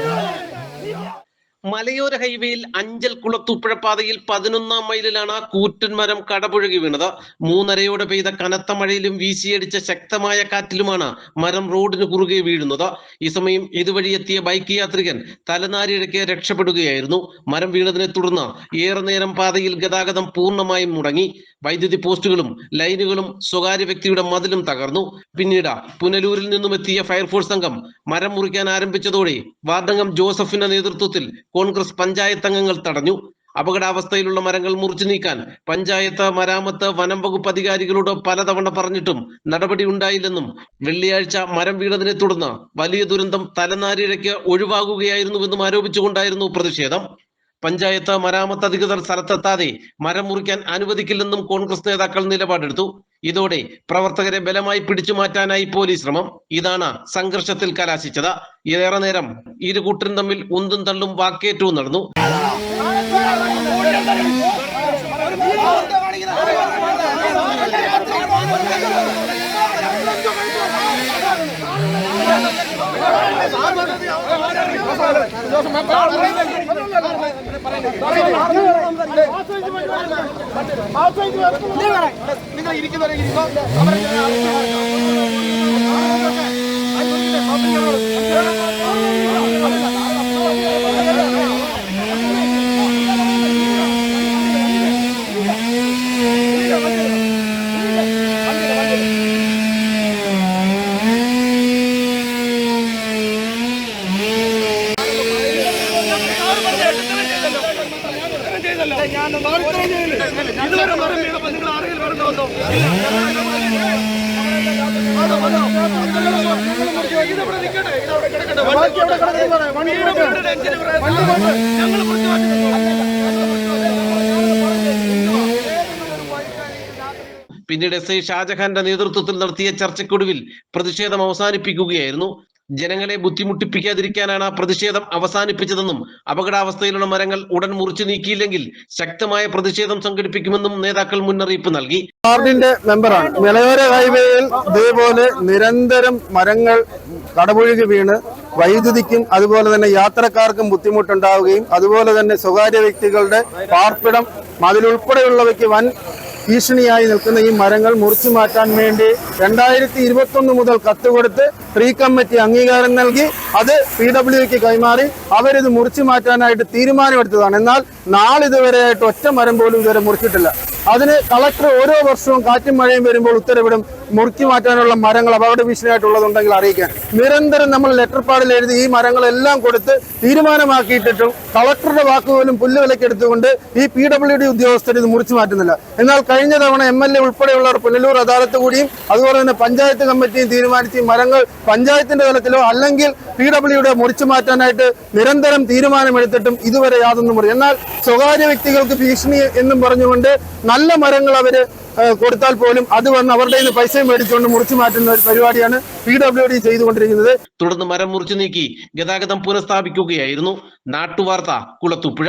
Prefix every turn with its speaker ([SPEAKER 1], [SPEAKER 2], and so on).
[SPEAKER 1] 站住别 മലയോര ഹൈവേയിൽ അഞ്ചൽ കുളത്തൂപ്പുഴ പാതയിൽ പതിനൊന്നാം മൈലിലാണ് കൂറ്റൻ മരം കടപുഴകി വീണത്. മൂന്നരയോടെ പെയ്ത കനത്ത മഴയിലും വീശിയടിച്ച ശക്തമായ കാറ്റിലുമാണ് മരം റോഡിന് കുറുകെ വീഴുന്നത്. ഈ സമയം ഇതുവഴി എത്തിയ ബൈക്ക് യാത്രികൻ തലനാരിഴയ്ക്ക് രക്ഷപ്പെടുകയായിരുന്നു. മരം വീണതിനെ തുടർന്ന് ഏറെ നേരം പാതയിൽ ഗതാഗതം പൂർണമായും മുടങ്ങി. വൈദ്യുതി പോസ്റ്റുകളും ലൈനുകളും സ്വകാര്യ വ്യക്തിയുടെ മതിലും തകർന്നു. പിന്നീട് പുനലൂരിൽ നിന്നും എത്തിയ ഫയർഫോഴ്സ് സംഘം മരം മുറിക്കാൻ ആരംഭിച്ചതോടെ വാർഡംഗം ജോസഫിന്റെ നേതൃത്വത്തിൽ കോൺഗ്രസ് പഞ്ചായത്ത് അംഗങ്ങൾ തടഞ്ഞു. അപകടാവസ്ഥയിലുള്ള മരങ്ങൾ മുറിച്ചു നീക്കാൻ പഞ്ചായത്ത് മരാമത്ത് വനം വകുപ്പ് അധികാരികളോട് പലതവണ പറഞ്ഞിട്ടും നടപടി ഉണ്ടായില്ലെന്നും വെള്ളിയാഴ്ച മരം വീണതിനെ തുടർന്ന് വലിയ ദുരന്തം തലനാരിഴയ്ക്ക് ഒഴിവാകുകയായിരുന്നുവെന്നും ആരോപിച്ചുകൊണ്ടായിരുന്നു പ്രതിഷേധം. പഞ്ചായത്ത് മരാമത്ത് അധികൃതർ സ്ഥലത്തെത്താതെ മരം മുറിക്കാൻ അനുവദിക്കില്ലെന്നും കോൺഗ്രസ് നേതാക്കൾ നിലപാടെടുത്തു. ഇതോടെ പ്രവർത്തകരെ ബലമായി പിടിച്ചു മാറ്റാനായി പോലീസ് ശ്രമം. ഇതാണ് സംഘർഷത്തിൽ കലാശിച്ചത്. ഏറെ നേരം ഇരു കൂട്ടരും തമ്മിൽ ഉന്തും തള്ളും വാക്കേറ്റവും നടന്നു.
[SPEAKER 2] നിങ്ങൾ ഇരിക്കുന്നവരെ ഇരിക്കോ? അവരെ ഇതുവരെ മരം വീണപ്പോ നിങ്ങൾ ആരെങ്കിലും പറഞ്ഞു വന്നോ ഇതിവിടെ നിൽക്കട്ടെ ഇതവിടെ കിടക്കട്ടെ വണ്ടി വീടിന്റെ എഞ്ചിന് ഞങ്ങൾ പുറത്തു
[SPEAKER 1] പിന്നീട് എസ് ഐ ഷാജഹാന്റെ നേതൃത്വത്തിൽ നടത്തിയ ചർച്ചയ്ക്കൊടുവിൽ പ്രതിഷേധം അവസാനിപ്പിക്കുകയായിരുന്നു. ജനങ്ങളെ ബുദ്ധിമുട്ടിപ്പിക്കാതിരിക്കാനാണ് ആ പ്രതിഷേധം അവസാനിപ്പിച്ചതെന്നും അപകടാവസ്ഥയിലുള്ള മരങ്ങൾ ഉടൻ മുറിച്ചു നീക്കിയില്ലെങ്കിൽ ശക്തമായ പ്രതിഷേധം സംഘടിപ്പിക്കുമെന്നും നേതാക്കൾ മുന്നറിയിപ്പ് നൽകി.
[SPEAKER 3] വാർഡിന്റെ മെമ്പറാണ്. മലയോര ഹൈവേയിൽ ഇതേപോലെ നിരന്തരം മരങ്ങൾ കടപുഴകി വീണ് വൈദ്യുതിക്കും അതുപോലെ തന്നെ യാത്രക്കാർക്കും ബുദ്ധിമുട്ടുണ്ടാവുകയും അതുപോലെ തന്നെ സ്വകാര്യ വ്യക്തികളുടെ പാർപ്പിടം അതിലുൾപ്പെടെയുള്ളവയ്ക്ക് വൻ ഭീഷണിയായി നിൽക്കുന്ന ഈ മരങ്ങൾ മുറിച്ചു മാറ്റാൻ വേണ്ടി രണ്ടായിരത്തി ഇരുപത്തി ഒന്ന് മുതൽ കത്ത് കൊടുത്ത് ട്രീ കമ്മിറ്റി അംഗീകാരം നൽകി. അത് പി ഡബ്ല്യുക്ക് കൈമാറി. അവരിത് മുറിച്ചു മാറ്റാനായിട്ട് തീരുമാനമെടുത്തതാണ്. എന്നാൽ നാളിതുവരെയായിട്ട് ഒറ്റ മരം പോലും ഇതുവരെ മുറിച്ചിട്ടില്ല. അതിന് കളക്ടർ ഓരോ വർഷവും കാറ്റും മഴയും വരുമ്പോൾ ഉത്തരവിടും. മുറുക്കി മാറ്റാനുള്ള മരങ്ങൾ അപകട ഭീഷണിയായിട്ടുള്ളതുണ്ടെങ്കിൽ അറിയിക്കാൻ. നിരന്തരം നമ്മൾ ലെറ്റർ പാഡിൽ എഴുതി ഈ മരങ്ങളെല്ലാം കൊടുത്ത് തീരുമാനമാക്കിയിട്ടിട്ടും കളക്ടറുടെ വാക്കുപോലും പുല്ലുവിലക്കെടുത്തുകൊണ്ട് ഈ പി ഡബ്ല്യു ഡി ഉദ്യോഗസ്ഥർ ഇത് മുറിച്ചു മാറ്റുന്നില്ല. എന്നാൽ കഴിഞ്ഞ തവണ എം എൽ എ ഉൾപ്പെടെയുള്ളവർ പുനലൂർ അദാലത്ത് കൂടിയും അതുപോലെ തന്നെ പഞ്ചായത്ത് കമ്മിറ്റിയും തീരുമാനിച്ച് മരങ്ങൾ പഞ്ചായത്തിന്റെ തലത്തിലോ അല്ലെങ്കിൽ പി ഡബ്ല്യുടെ മുറിച്ചു മാറ്റാനായിട്ട് നിരന്തരം തീരുമാനമെടുത്തിട്ടും ഇതുവരെ യാതൊന്നും മുറി എന്നാൽ സ്വകാര്യ വ്യക്തികൾക്ക് ഭീഷണി എന്നും പറഞ്ഞുകൊണ്ട് നല്ല മരങ്ങൾ ഏഹ്, കൊടുത്താൽ പോലും അത് വന്ന് അവരുടെ നിന്ന് പൈസയും മേടിച്ചുകൊണ്ട് മുറിച്ചു മാറ്റുന്ന ഒരു പരിപാടിയാണ് പി ഡബ്ല്യു ഡി ചെയ്തുകൊണ്ടിരിക്കുന്നത്.
[SPEAKER 1] തുടർന്ന് മരം മുറിച്ചു നീക്കി ഗതാഗതം പുനഃസ്ഥാപിക്കുകയായിരുന്നു. നാട്ടുവാർത്ത കുളത്തുപുഴ.